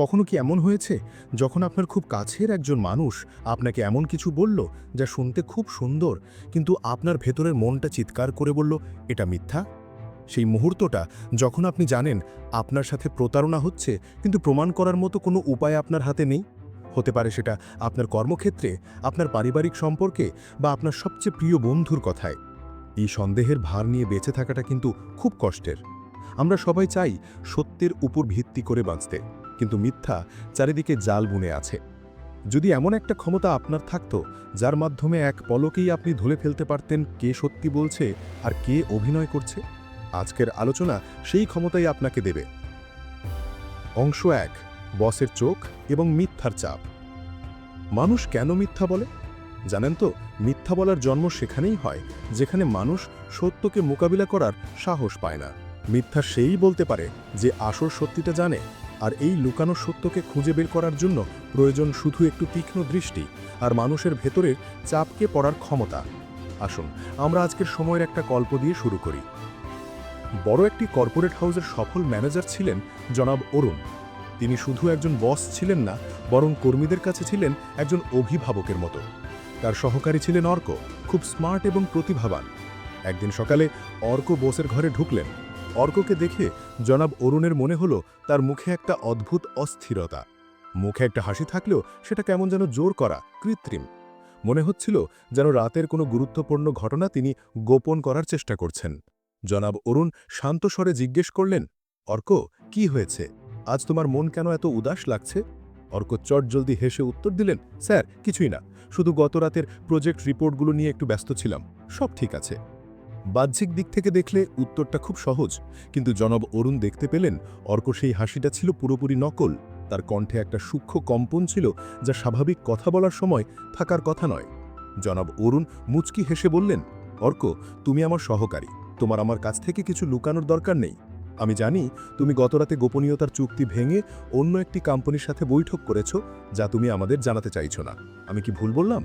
কখনো কি এমন হয়েছে যখন আপনার খুব কাছের একজন মানুষ আপনাকে এমন কিছু বলল যা শুনতে খুব সুন্দর, কিন্তু আপনার ভেতরের মনটা চিৎকার করে বলল, এটা মিথ্যা সেই মুহূর্তটা যখন আপনি জানেন আপনার সাথে প্রতারণা হচ্ছে, কিন্তু প্রমাণ করার মতো কোনো উপায় আপনার হাতে নেই? হতে পারে সেটা আপনার কর্মক্ষেত্রে, আপনার পারিবারিক সম্পর্কে বা আপনার সবচেয়ে প্রিয় বন্ধুর কথায়। এই সন্দেহের ভার নিয়ে বেঁচে থাকাটা কিন্তু খুব কষ্টের। আমরা সবাই চাই সত্যের উপর ভিত্তি করে বাঁচতে। কিন্তু মিথ্যা চারিদিকে জাল বুনে আছে। যদি এমন একটা ক্ষমতা আপনার থাকতো, যার মাধ্যমে এক পলকেই আপনি ধরে ফেলতে পারতেন কে সত্যি বলছে আর কে অভিনয় করছে, আজকের আলোচনা সেই ক্ষমতাই আপনাকে দেবে। অংশ এক, বসের চোখ এবং মিথ্যার চাপ। মানুষ কেন মিথ্যা বলে? জানেন তো, মিথ্যা বলার জন্ম সেখানেই হয়, যেখানে মানুষ সত্যকে মোকাবিলা করার সাহস পায় না। মিথ্যা সেই বলতে পারে যে আসল সত্যিটা জানে আর এই লুকানো সত্যকে খুঁজে বের করার জন্য প্রয়োজন শুধু একটু তীক্ষ্ণ দৃষ্টি আর মানুষের ভেতরের চাপকে পড়ার ক্ষমতা। আসুন, আমরা আজকের সময়ের একটা গল্প দিয়ে শুরু করি। বড় একটি কর্পোরেট হাউসের সফল ম্যানেজার ছিলেন জনাব অরুণ। তিনি শুধু একজন বস ছিলেন না, বরং কর্মীদের কাছে ছিলেন একজন অভিভাবকের মতো। তার সহকারী ছিলেন অর্ক, খুব স্মার্ট এবং প্রতিভাবান। একদিন সকালে অর্ক বোসের ঘরে ঢুকলেন। অর্ককে দেখে জনাব অরুণের মনে হলো তার মুখে একটা অদ্ভুত অস্থিরতা। মুখে একটা হাসি থাকলেও সেটা কেমন যেন জোর করা, কৃত্রিম। মনে হচ্ছিল যেন রাতের কোনো গুরুত্বপূর্ণ ঘটনা তিনি গোপন করার চেষ্টা করছেন। জনাব অরুণ শান্ত স্বরে জিজ্ঞেস করলেন, অর্ক, কি হয়েছে? আজ তোমার মন কেন এত উদাস লাগছে? অর্ক চট জলদি হেসে উত্তর দিলেন, স্যার, কিছুই না। শুধু গত রাতের প্রজেক্ট রিপোর্টগুলো নিয়ে একটু ব্যস্ত ছিলাম। সব ঠিক আছে। বাহ্যিক দিক থেকে দেখলে উত্তরটা খুব সহজ, কিন্তু জনব অরুণ দেখতে পেলেন অর্ক সেই হাসিটা ছিল পুরোপুরি নকল। তার কণ্ঠে একটা সূক্ষ্ম কম্পন ছিল যা স্বাভাবিক কথা বলার সময় থাকার কথা নয়। জনাব অরুণ মুচকি হেসে বললেন, অর্ক, তুমি আমার সহকারী। তোমার আমার কাছ থেকে কিছু লুকানোর দরকার নেই। আমি জানি তুমি গতরাতে গোপনীয়তার চুক্তি ভেঙে অন্য একটি কোম্পানির সাথে বৈঠক করেছ, যা তুমি আমাদের জানাতে চাইছো না। আমি কি ভুল বললাম?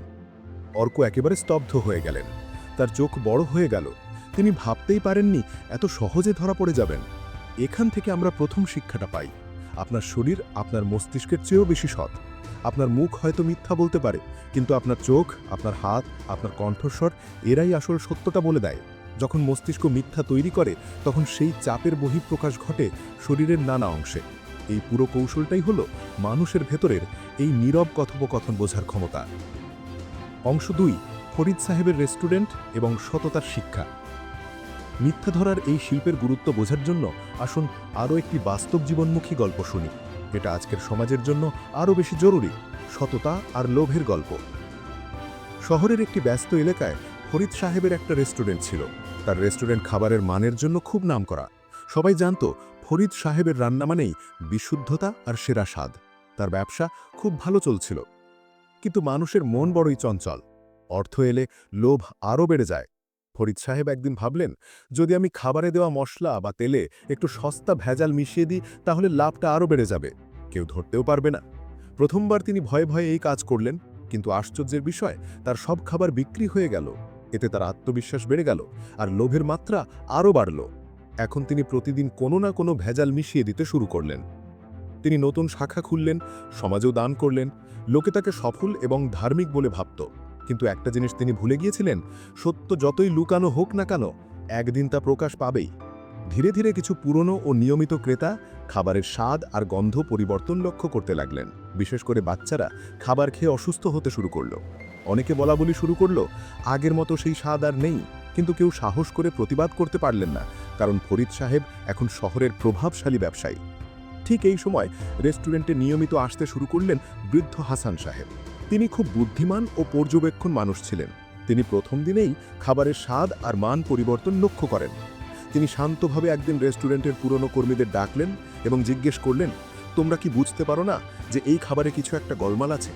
অর্ক একেবারে স্তব্ধ হয়ে গেলেন। তার চোখ বড় হয়ে গেল। তিনি ভাবতেই পারেননি এত সহজে ধরা পড়ে যাবেন। এখান থেকে আমরা প্রথম শিক্ষাটা পাই। আপনার শরীর আপনার মস্তিষ্কের চেয়েও বেশি সৎ। আপনার মুখ হয়তো মিথ্যা বলতে পারে, কিন্তু আপনার চোখ, আপনার হাত, আপনার কণ্ঠস্বর এরাই আসল সত্যটা বলে দেয়। যখন মস্তিষ্ক মিথ্যা তৈরি করে, তখন সেই চাপের বহিঃপ্রকাশ ঘটে শরীরের নানা অংশে। এই পুরো কৌশলটাই হলো মানুষের ভেতরের এই নীরব কথোপকথন বোঝার ক্ষমতা। অংশ দুই, ফরিদ সাহেবের রেস্টুরেন্ট এবং সততার শিক্ষা। মিথ্যা ধরার এই শিল্পের গুরুত্ব বোঝার জন্য আসুন আরও একটি বাস্তব জীবনমুখী গল্প শুনি। এটা আজকের সমাজের জন্য আরও বেশি জরুরি, সততা আর লোভের গল্প। শহরের একটি ব্যস্ত এলাকায় ফরিদ সাহেবের একটা রেস্টুরেন্ট ছিল। তার রেস্টুরেন্ট খাবারের মানের জন্য খুব নামকরা। সবাই জানত, ফরিদ সাহেবের রান্না মানেই বিশুদ্ধতা আর সেরা স্বাদ। তার ব্যবসা খুব ভালো চলছিল। কিন্তু মানুষের মন বড়ই চঞ্চল। অর্থ এলে লোভ আরও বেড়ে যায়। ফরিদ সাহেব একদিন ভাবলেন, যদি আমি খাবারে দেওয়া মশলা বা তেলে একটু সস্তা ভেজাল মিশিয়ে দিই, তাহলে লাভটা আরও বেড়ে যাবে। কেউ ধরতেও পারবে না। প্রথমবার তিনি ভয়ে ভয়ে এই কাজ করলেন, কিন্তু আশ্চর্যের বিষয়, তার সব খাবার বিক্রি হয়ে গেল। এতে তার আত্মবিশ্বাস বেড়ে গেল আর লোভের মাত্রা আরও বাড়ল। এখন তিনি প্রতিদিন কোনো না কোনো ভেজাল মিশিয়ে দিতে শুরু করলেন। তিনি নতুন শাখা খুললেন, সমাজেও দান করলেন, লোকে তাকে সফল এবং ধার্মিক বলে ভাবত। কিন্তু একটা জিনিস তিনি ভুলে গিয়েছিলেন, সত্য যতই লুকানো হোক না কেন, একদিন তা প্রকাশ পাবেই। ধীরে ধীরে কিছু পুরনো ও নিয়মিত ক্রেতা খাবারের স্বাদ আর গন্ধ পরিবর্তন লক্ষ্য করতে লাগলেন। বিশেষ করে বাচ্চারা খাবার খেয়ে অসুস্থ হতে শুরু করল। অনেকে বলা বলি শুরু করল, আগের মতো সেই স্বাদ আর নেই। কিন্তু কেউ সাহস করে প্রতিবাদ করতে পারলেন না, কারণ ফরিদ সাহেব এখন শহরের প্রভাবশালী ব্যবসায়ী। ঠিক এই সময় রেস্টুরেন্টে নিয়মিত আসতে শুরু করলেন বৃদ্ধ হাসান সাহেব। তিনি খুব বুদ্ধিমান ও পর্যবেক্ষণ মানুষ ছিলেন। তিনি প্রথম দিনেই খাবারের স্বাদ আর মান পরিবর্তন লক্ষ্য করেন। তিনি শান্তভাবে একদিন রেস্টুরেন্টের পুরনো কর্মীদের ডাকলেন এবং জিজ্ঞেস করলেন, তোমরা কি বুঝতে পারো না যে এই খাবারে কিছু একটা গলমাল আছে?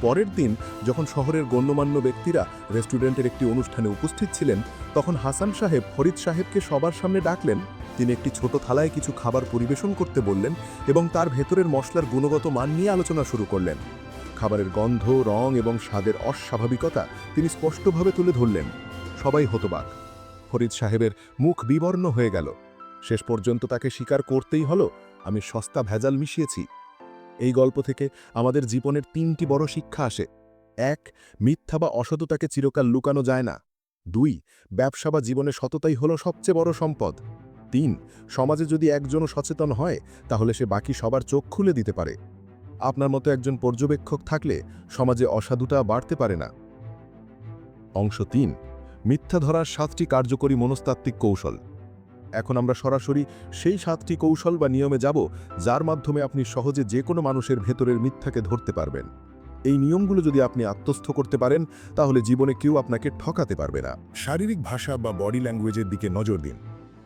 পরের দিন যখন শহরের গণ্যমান্য ব্যক্তিরা রেস্টুরেন্টের একটি অনুষ্ঠানে উপস্থিত ছিলেন, তখন হাসান সাহেব ফরিদ সাহেবকে সবার সামনে ডাকলেন। তিনি একটি ছোট থালায় কিছু খাবার পরিবেশন করতে বললেন এবং তার ভেতরের মশলার গুণগত মান নিয়ে আলোচনা শুরু করলেন। খাবারের গন্ধ, রং এবং স্বাদের অস্বাভাবিকতা তিনি স্পষ্টভাবে তুলে ধরলেন। সবাই হতবাক। ফরিদ সাহেবের মুখ বিবর্ণ হয়ে গেল। শেষ পর্যন্ত তাকে স্বীকার করতেই হলো, আমি সস্তা ভেজাল মিশিয়েছি। এই গল্প থেকে আমাদের জীবনের তিনটি বড় শিক্ষা আসে। এক, মিথ্যা বা অসততাকে চিরকাল লুকানো যায় না। দুই, ব্যবসা বা জীবনে সততাই হলো সবচেয়ে বড় সম্পদ। তিন, সমাজে যদি একজনও সচেতন হয়, তাহলে সে বাকি সবার চোখ খুলে দিতে পারে। আপনার মতো একজন পর্যবেক্ষক থাকলে সমাজে অসাধুটা বাড়তে পারে না। অংশ তিন, মিথ্যা ধরার সাতটি কার্যকরী মনস্তাত্ত্বিক কৌশল। এখন আমরা সরাসরি সেই সাতটি কৌশল বা নিয়মে যাব যার মাধ্যমে আপনি সহজে যে কোনো মানুষের ভেতরের মিথ্যাকে ধরতে পারবেন। এই নিয়মগুলো যদি আপনি আত্মস্থ করতে পারেন, তাহলে জীবনে কেউ আপনাকে ঠকাতে পারবে না। শারীরিক ভাষা বা বডি ল্যাঙ্গুয়েজের দিকে নজর দিন।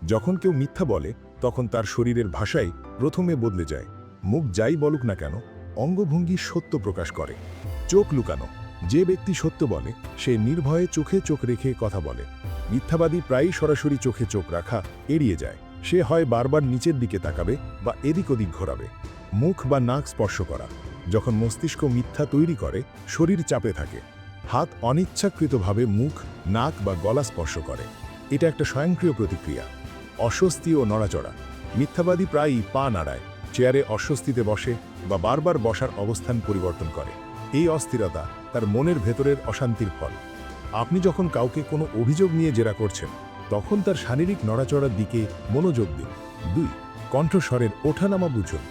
যখন কেউ মিথ্যা বলে, তখন তার শরীরের ভাষাই প্রথমে বদলে যায়। মুখ যাই বলুক না কেন অঙ্গভঙ্গি সত্য প্রকাশ করে। চোখ লুকানো। যে ব্যক্তি সত্য বলে, সে নির্ভয়ে চোখে চোখ রেখে কথা বলে। মিথ্যাবাদী প্রায়ই সরাসরি চোখে চোখ রাখা এড়িয়ে যায়। সে হয় বারবার নিচের দিকে তাকাবে বা এদিক ওদিক ঘোরাবে। মুখ বা নাক স্পর্শ করা। যখন মস্তিষ্ক মিথ্যা তৈরি করে, শরীর চাপে থাকে। হাত অনিচ্ছাকৃতভাবে মুখ, নাক বা গলা স্পর্শ করে। এটা একটা স্বয়ংক্রিয় প্রতিক্রিয়া। অস্বস্তি ও নড়াচড়া। মিথ্যাবাদী প্রায়ই পা নাড়ায়। চেয়ারে অস্বস্তিতে বসে বা বারবার বসার অবস্থান পরিবর্তন করে। এই অস্থিরতা তার মনের ভেতরের অশান্তির ফল। আপনি যখন কাউকে কোনো অভিযোগ নিয়ে জেরা করছেন, তখন তার শারীরিক নড়াচড়ার দিকে মনোযোগ দিন। দুই, কণ্ঠস্বরের ওঠানামা বুঝুন।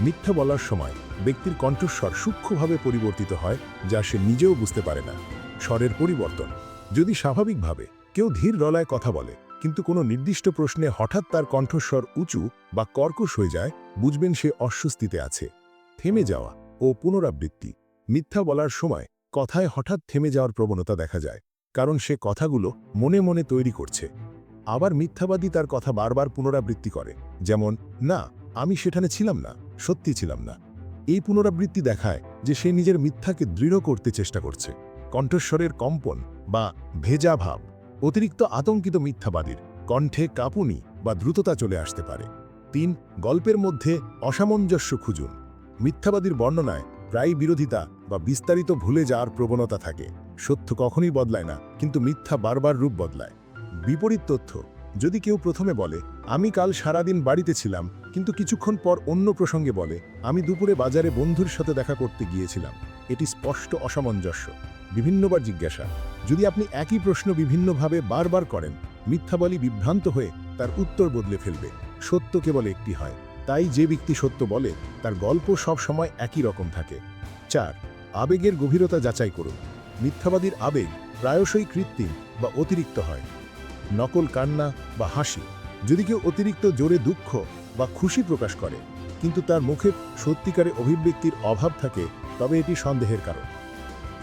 মিথ্যা বলার সময় ব্যক্তির কণ্ঠস্বর সূক্ষ্মভাবে পরিবর্তিত হয় যা সে নিজেও বুঝতে পারে না। স্বরের পরিবর্তন। যদি স্বাভাবিকভাবে কেউ ধীর রলায় কথা বলে কিন্তু কোনো নির্দিষ্ট প্রশ্নে হঠাৎ তার কণ্ঠস্বর উঁচু বা কর্কশ হয়ে যায়, বুঝবেন সে অস্বস্তিতে আছে। থেমে যাওয়া ও পুনরাবৃত্তি। মিথ্যা বলার সময় কথায় হঠাৎ থেমে যাওয়ার প্রবণতা দেখা যায়, কারণ সে কথাগুলো মনে মনে তৈরি করছে। আবার মিথ্যাবাদী তার কথা বারবার পুনরাবৃত্তি করে, যেমন, না, আমি সেখানে ছিলাম না, সত্যি ছিলাম না। এই পুনরাবৃত্তি দেখায় যে সে নিজের মিথ্যাকে দৃঢ় করতে চেষ্টা করছে। কণ্ঠস্বরের কম্পন বা ভেজা ভাব অতিরিক্ত আতঙ্কিত মিথ্যাবাদীর কণ্ঠে কাঁপুনি বা দ্রুততা চলে আসতে পারে। তিন, গল্পের মধ্যে অসামঞ্জস্য খুঁজুন। মিথ্যাবাদীর বর্ণনায় প্রায় বিরোধিতা বা বিস্তারিত ভুলে যাওয়ার প্রবণতা থাকে। সত্য কখনই বদলায় না, কিন্তু মিথ্যা বারবার রূপ বদলায়। বিপরীত তথ্য, যদি কেউ প্রথমে বলে, আমি কাল সারাদিন বাড়িতে ছিলাম, কিন্তু কিছুক্ষণ পর অন্য প্রসঙ্গে বলে, আমি দুপুরে বাজারে বন্ধুর সাথে দেখা করতে গিয়েছিলাম। এটি স্পষ্ট অসামঞ্জস্য। বিভিন্নবার জিজ্ঞাসা যদি আপনি একই প্রশ্ন বিভিন্নভাবে বারবার করেন, মিথ্যাবলী বিভ্রান্ত হয়ে তার উত্তর বদলে ফেলবে। সত্য কেবল একটি হয়। তাই যে ব্যক্তি সত্য বলে, তার গল্প সব সময় একই রকম থাকে। চার, আবেগের গভীরতা যাচাই করুন। মিথ্যাবাদীর আবেগ প্রায়শই কৃত্রিম বা অতিরিক্ত হয়। নকল কান্না বা হাসি, যদি কেউ অতিরিক্ত জোরে দুঃখ বা খুশি প্রকাশ করে, কিন্তু তার মুখে সত্যিকারে অভিব্যক্তির অভাব থাকে, তবে এটি সন্দেহের কারণ।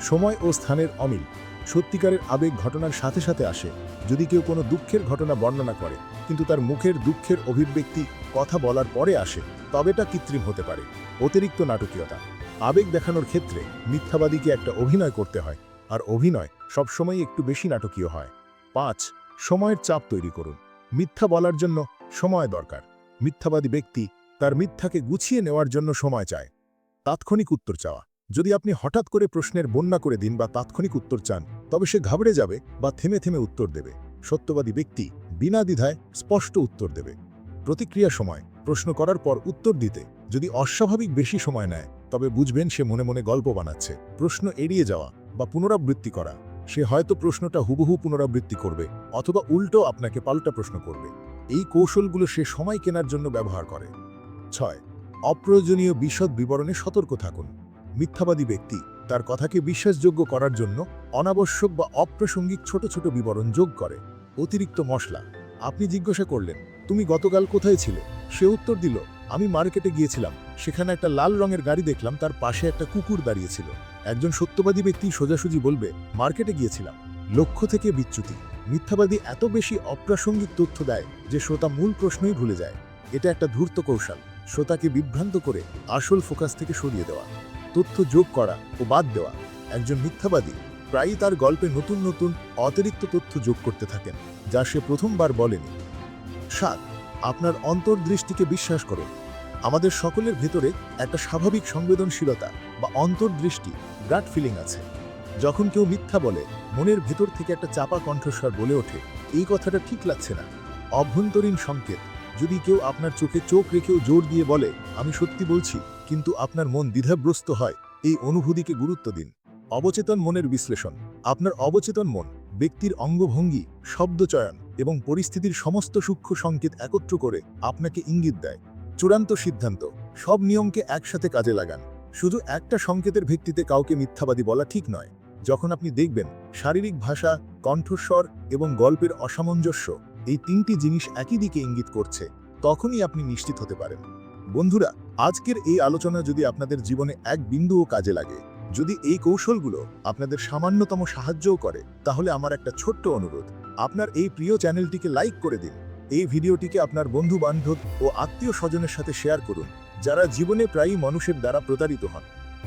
সময় ও স্থানের অমিল সত্যিকারের আবেগ ঘটনার সাথে সাথে আসে, যদি কেউ কোনো দুঃখের ঘটনা বর্ণনা করে, কিন্তু তার মুখের দুঃখের অভিব্যক্তি কথা বলার পরে আসে, তবে তা কৃত্রিম হতে পারে। অতিরিক্ত নাটকীয়তা। আবেগ দেখানোর ক্ষেত্রে মিথ্যাবাদীকে একটা অভিনয় করতে হয়, আর অভিনয় সবসময় একটু বেশি নাটকীয় হয়। পাঁচ, সময়ের চাপ তৈরি করুন। মিথ্যা বলার জন্য সময় দরকার। মিথ্যাবাদী ব্যক্তি তার মিথ্যাকে গুছিয়ে নেওয়ার জন্য সময় চায়। তাৎক্ষণিক উত্তর চাওয়া। যদি আপনি হঠাৎ করে প্রশ্নের বন্যা করে দিন বা তাৎক্ষণিক উত্তর চান, তবে সে ঘাবড়ে যাবে বা থেমে থেমে উত্তর দেবে। সত্যবাদী ব্যক্তি বিনা দ্বিধায় স্পষ্ট উত্তর দেবে। প্রতিক্রিয়া সময়। প্রশ্ন করার পর উত্তর দিতে। যদি অস্বাভাবিক বেশি সময় নেয়, তবে বুঝবেন সে মনে মনে গল্প বানাচ্ছে। প্রশ্ন এড়িয়ে যাওয়া বা পুনরাবৃত্তি করা। সে হয়তো প্রশ্নটা হুবহু পুনরাবৃত্তি করবে অথবা উল্টো আপনাকে পাল্টা প্রশ্ন করবে। এই কৌশলগুলো সে সময় কেনার জন্য ব্যবহার করে। ছয়। অপ্রয়োজনীয় বিশদ বিবরণে সতর্ক থাকুন। মিথ্যাবাদী ব্যক্তি। তার কথাকে বিশ্বাসযোগ্য করার জন্য অনাবশ্যক বা অপ্রাসঙ্গিক ছোট ছোট বিবরণ যোগ করে। অতিরিক্ত মশলা। আপনি জিজ্ঞাসা করলেন, তুমি গতকাল কোথায় ছিলে? সে উত্তর দিল, আমি মার্কেটে গিয়েছিলাম। সেখানে একটা লাল রঙের গাড়ি দেখলাম, তার পাশে একটা কুকুর দাঁড়িয়েছিল একজন সত্যবাদী ব্যক্তি সোজাসুজি বলবে, মার্কেটে গিয়েছিলাম। লক্ষ্য থেকে বিচ্যুতি। মিথ্যাবাদী এত বেশি অপ্রাসঙ্গিক তথ্য দেয় যে শ্রোতা মূল প্রশ্নই ভুলে যায়। এটা একটা ধূর্ত কৌশল। শ্রোতাকে বিভ্রান্ত করে আসল ফোকাস থেকে সরিয়ে দেওয়া। তথ্য যোগ করা ও বাদ দেওয়া। একজন মিথ্যাবাদী প্রায়ই তার গল্পে নতুন নতুন, অতিরিক্ত তথ্য যোগ করতে থাকেন, যা সে প্রথমবার বলেনি। সাত, আপনার অন্তর্দৃষ্টিকে বিশ্বাস করুন। আমাদের সকলের ভেতরে একটা স্বাভাবিক সংবেদনশীলতা বা অন্তর্দৃষ্টি গাট ফিলিং আছে। যখন কেউ মিথ্যা বলে, মনের ভেতর থেকে একটা চাপা কণ্ঠস্বর বলে ওঠে, এই কথাটা ঠিক লাগছে না। অভ্যন্তরীণ সংকেত, যদি কেউ আপনার চোখে চোখ রেখেও জোর দিয়ে বলে, আমি সত্যি বলছি। কিন্তু আপনার মন দ্বিধাগ্রস্ত হয়, এই অনুভূতিকে গুরুত্ব দিন। অবচেতন মনের বিশ্লেষণ। আপনার অবচেতন মন, ব্যক্তির অঙ্গভঙ্গি শব্দচয়ন এবং পরিস্থিতির সমস্ত সূক্ষ্ম সংকেত একত্র করে আপনাকে ইঙ্গিত দেয়। চূড়ান্ত সিদ্ধান্ত। সব নিয়মকে একসাথে কাজে লাগান। শুধু একটা সংকেতের ভিত্তিতে কাউকে মিথ্যাবাদী বলা ঠিক নয়। যখন আপনি দেখবেন, শারীরিক ভাষা, কণ্ঠস্বর এবং গল্পের অসামঞ্জস্য এই তিনটি জিনিস একই দিকে ইঙ্গিত করছে, তখনই আপনি নিশ্চিত হতে পারেন। বন্ধুরা, আজকের এই আলোচনা যদি আপনাদের জীবনে এক বিন্দুও কাজে লাগে, যদি এই কৌশলগুলো আপনাদের সামান্যতম সাহায্যও করে, তাহলে আমার একটা ছোট্ট অনুরোধ। আপনার এই প্রিয় চ্যানেলটিকে লাইক করে দিন। এই ভিডিওটিকে আপনার বন্ধু বান্ধব ও আত্মীয় স্বজনের সাথে শেয়ার করুন, যারা জীবনে প্রায়ই মানুষের দ্বারা প্রতারিত হন।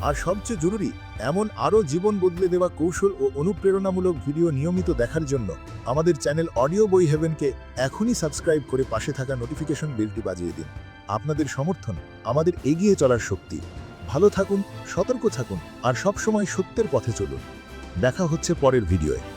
আর সবচেয়ে জরুরি, এমন আরও জীবন বদলে দেওয়া কৌশল ও অনুপ্রেরণামূলক ভিডিও নিয়মিত দেখার জন্য আমাদের চ্যানেল অডিও বই হেভেনকে এখনই সাবস্ক্রাইব করে পাশে থাকা নোটিফিকেশন বিলটি বাজিয়ে দিন। আপনাদের সমর্থন, আমাদের এগিয়ে চলার শক্তি। ভালো থাকুন, সতর্ক থাকুন, আর সবসময় সত্যের পথে চলুন। দেখা হচ্ছে পরের ভিডিওয়ে।